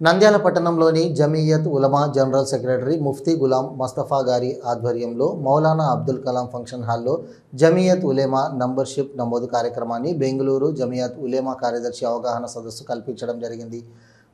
నంద్యాల పట్టణంలోని Jamiat Ulama general secretary Mufti Ghulam Mustafa గారి ఆధ్వర్యంలో మౌలానా అబ్దుల్ కలాం ఫంక్షన్ హాల్లో జమీయత్ ఉలేమా నంబర్షిప్ నమోదు కార్యక్రమాన్ని బెంగళూరు జమీయత్ ఉలేమా కార్యదర్శి అవగాహన సదస్సు కల్పించడం జరిగింది.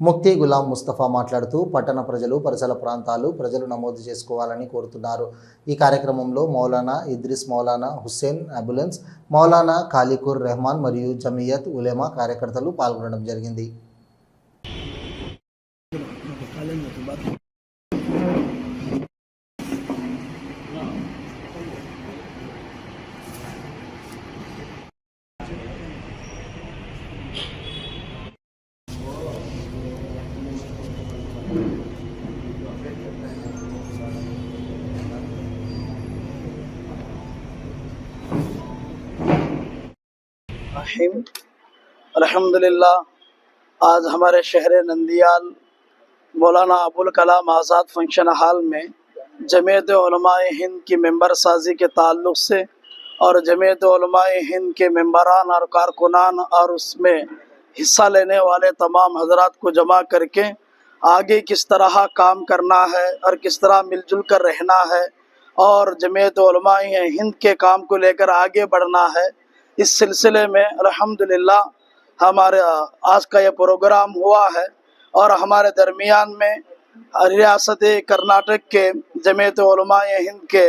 ముఫ్తీ గులాం ముస్తఫా మాట్లాడుతూ పట్టణ ప్రజలు పరిసర ప్రాంతాలు ప్రజలు నమోదు చేసుకోవాలని కోరుతున్నారు. ఈ కార్యక్రమంలో మౌలానా ఇద్రిస్ మౌలానా హుస్సేన్ అంబులెన్స్ మౌలానా ఖాలికుర్ రెహమాన్ మరియు జమీయత్ ఉలేమా కార్యకర్తలు పాల్గొనడం జరిగింది. الرحیم۔ الحمد للہ آج ہمارے شہر نندیال، مولانا ابوالکلام آزاد فنکشن ہال میں جمعیت علماء ہند کی ممبر سازی کے تعلق سے اور جمعیت علماء ہند کے ممبران اور کارکنان اور اس میں حصہ لینے والے تمام حضرات کو جمع کر کے آگے کس طرح کام کرنا ہے اور کس طرح مل جل کر رہنا ہے اور جمعیت علماء ہند کے کام کو لے کر آگے بڑھنا ہے اس سلسلے میں الحمدللہ ہمارے آج کا یہ پروگرام ہوا ہے اور ہمارے درمیان میں ریاست کرناٹک کے جمیعت علماء ہند کے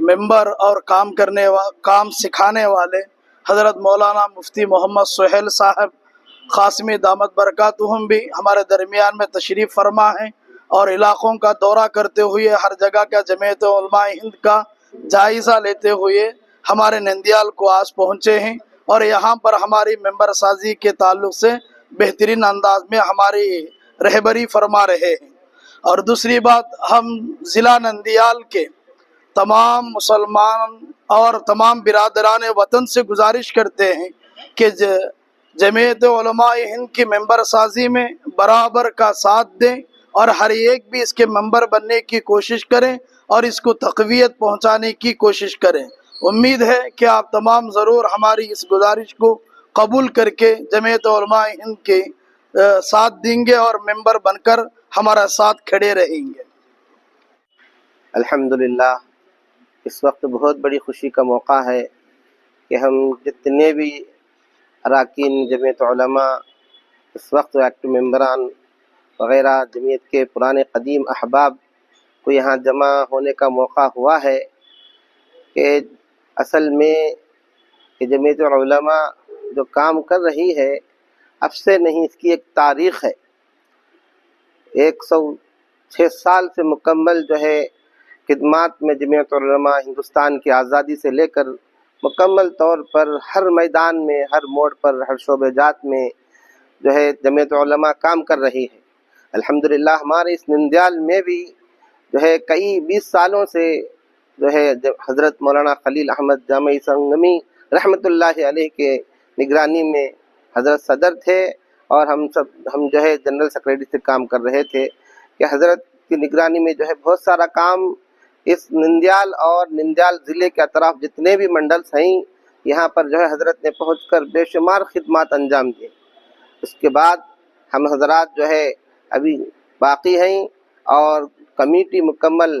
ممبر اور کام کرنے و... کام سکھانے والے حضرت مولانا مفتی محمد سہیل صاحب قاسمی دامت برکاتہم بھی ہمارے درمیان میں تشریف فرما ہیں اور علاقوں کا دورہ کرتے ہوئے ہر جگہ کا جمیعت علماء ہند کا جائزہ لیتے ہوئے ہمارے نندیال کو آج پہنچے ہیں اور یہاں پر ہماری ممبر سازی کے تعلق سے بہترین انداز میں ہماری رہبری فرما رہے ہیں۔ اور دوسری بات، ہم ضلع نندیال کے تمام مسلمان اور تمام برادران وطن سے گزارش کرتے ہیں کہ جمعیت علماء ہند کی ممبر سازی میں برابر کا ساتھ دیں اور ہر ایک بھی اس کے ممبر بننے کی کوشش کریں اور اس کو تقویت پہنچانے کی کوشش کریں۔ امید ہے کہ آپ تمام ضرور ہماری اس گزارش کو قبول کر کے جمعیت علماء ہند کے ساتھ دیں گے اور ممبر بن کر ہمارا ساتھ کھڑے رہیں گے۔ الحمدللہ، اس وقت بہت بڑی خوشی کا موقع ہے کہ ہم جتنے بھی اراکین جمعیت علماء، اس وقت ایکٹو ممبران وغیرہ جمعیت کے پرانے قدیم احباب کو یہاں جمع ہونے کا موقع ہوا ہے کہ اصل میں کہ جمعیت علماء جو کام کر رہی ہے، اب سے نہیں، اس کی ایک تاریخ ہے۔ ایک سو چھ سال سے مکمل جو ہے خدمات میں جمعیت علماء ہندوستان کی آزادی سے لے کر مکمل طور پر ہر میدان میں، ہر موڑ پر، ہر شعبہ جات میں جو ہے جمعیت علماء کام کر رہی ہے۔ الحمدللہ ہمارے اس نندیال میں بھی جو ہے کئی بیس سالوں سے جو ہے حضرت مولانا خلیل احمد جامع سنگمی رحمۃ اللہ علیہ کے نگرانی میں حضرت صدر تھے اور ہم سب، ہم جو ہے جنرل سیکریٹری سے کام کر رہے تھے کہ حضرت کی نگرانی میں جو ہے بہت سارا کام اس نندیال اور نندیال ضلعے کے اطراف جتنے بھی منڈلس ہیں، یہاں پر جو ہے حضرت نے پہنچ کر بے شمار خدمات انجام دیے۔ اس کے بعد ہم حضرات جو ہے ابھی باقی ہیں اور کمیٹی مکمل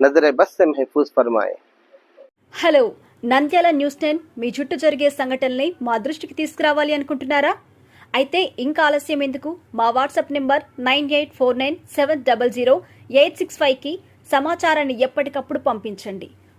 నజరే బస్ మహఫూజ్ ఫర్మాయే హలో నంద్యాల న్యూస్ టెన్ మీ చుట్టూ జరిగే సంఘటనల్ని మా దృష్టికి తీసుకురావాలి అనుకుంటున్నారా? అయితే ఇంకా ఆలస్యం ఎందుకు? మా WhatsApp number nine eight four nine seven double zero eight six ఫైవ్కి సమాచారాన్ని ఎప్పటికప్పుడు పంపించండి.